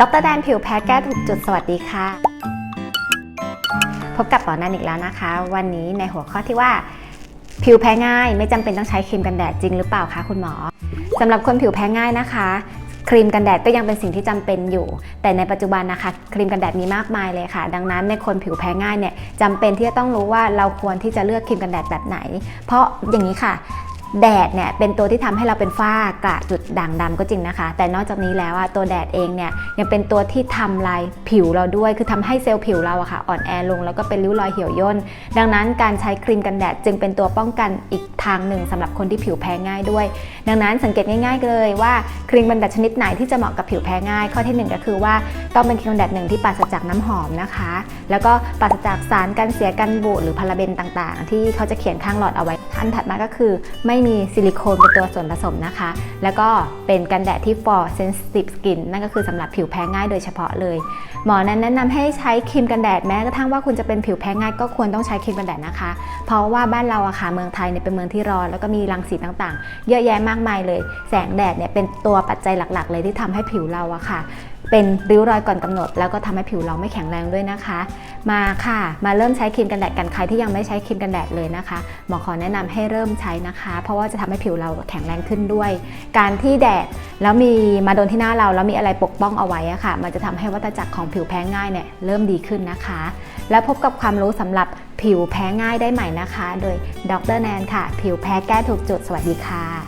ดรแดนผิวแพ้แก้ถูกจุดสวัสดีค่ะ พบกับหมอนันอีกแล้วนะคะ วันนี้ในหัวข้อที่ว่าผิวแพ้ง่าย ไม่จำเป็นต้องใช้ครีมกันแดดจริงหรือเปล่าคะคุณหมอสำหรับคนผิวแพ้ง่ายนะคะ ครีมกันแดดก็ยังเป็นสิ่งที่จำเป็นอยู่ แต่ในปัจจุบันนะคะ ครีมกันแดดมีมากมายเลยค่ะ ดังนั้นในคนผิวแพ้ง่ายเนี่ยจำเป็นที่จะต้องรู้ว่าเราควรที่จะเลือกครีมกันแดดแบบไหน เพราะอย่างนี้ค่ะ แดดเนี่ยเป็นตัวที่ทำให้เราเป็นฝ้ากระจุดด่างดำก็จริงนะคะ แต่นอกจากนี้แล้วอะตัวแดดเองเนี่ยยังเป็นตัวที่ทำลายผิวเราด้วย คือทำให้เซลล์ผิวเราอะค่ะอ่อนแอลงแล้วก็เป็นริ้วรอยเหี่ยวย่น ดังนั้นการใช้ครีมกันแดดจึงเป็นตัวป้องกันอีกทางหนึ่งสำหรับคนที่ผิวแพ้ง่ายด้วย ดังนั้นสังเกตง่าย ๆ เลยว่าครีมกันแดดชนิดไหนที่จะเหมาะกับผิวแพ้ง่าย ข้อที่หนึ่งก็คือว่าต้องเป็นครีมกันแดดหนึ่งที่ปราศจากน้ำหอมนะคะ แล้วก็ปราศจากสารกันเสียกันบูดหรือพาราเบนต่างๆ ที่เขาจะเขียนข้างหลอดเอาไว้อันถัดมาก็คือไม่มีซิลิโคนเป็นตัวส่วนผสมนะคะ แล้วก็เป็นกันแดดที่ for sensitive skin นั่นก็คือสำหรับผิวแพ้ง่ายโดยเฉพาะเลย หมอนั้นแนะนำให้ใช้ครีมกันแดดแม้กระทั่งว่าคุณจะเป็นผิวแพ้ง่ายก็ควรต้องใช้ครีมกันแดดนะคะ เพราะว่าบ้านเราอะค่ะเมืองไทยเนี่ยเป็นเมืองที่ร้อนแล้วก็มีรังสีต่างๆ เยอะแยะมากมายเลย แสงแดดเนี่ยเป็นตัวปัจจัยหลักๆ เลยที่ทำให้ผิวเราอะค่ะ เป็นริ้วรอยก่อนกำหนด แล้วก็ทำให้ผิวเราไม่แข็งแรงด้วยนะคะ มาค่ะ มาเริ่มใช้ครีมกันแดดกันใครที่ยังไม่ใช้ครีมกันแดดเลยนะคะ หมอขอแนะนำให้เริ่มใช้นะคะ เพราะว่าจะทำให้ผิวเราแข็งแรงขึ้นด้วย การที่แดดแล้วมีมาโดนที่หน้าเราแล้วมีอะไรปกป้องเอาไว้อะค่ะ มันจะทำให้วัฏจักรของผิวแพ้ง่ายเนี่ยเริ่มดีขึ้นนะคะ แล้วพบกับความรู้สำหรับผิวแพ้ง่ายได้ใหม่นะคะ โดยดรแนนค่ะ ผิวแพ้แก้ถูกจุดสวัสดีค่ะ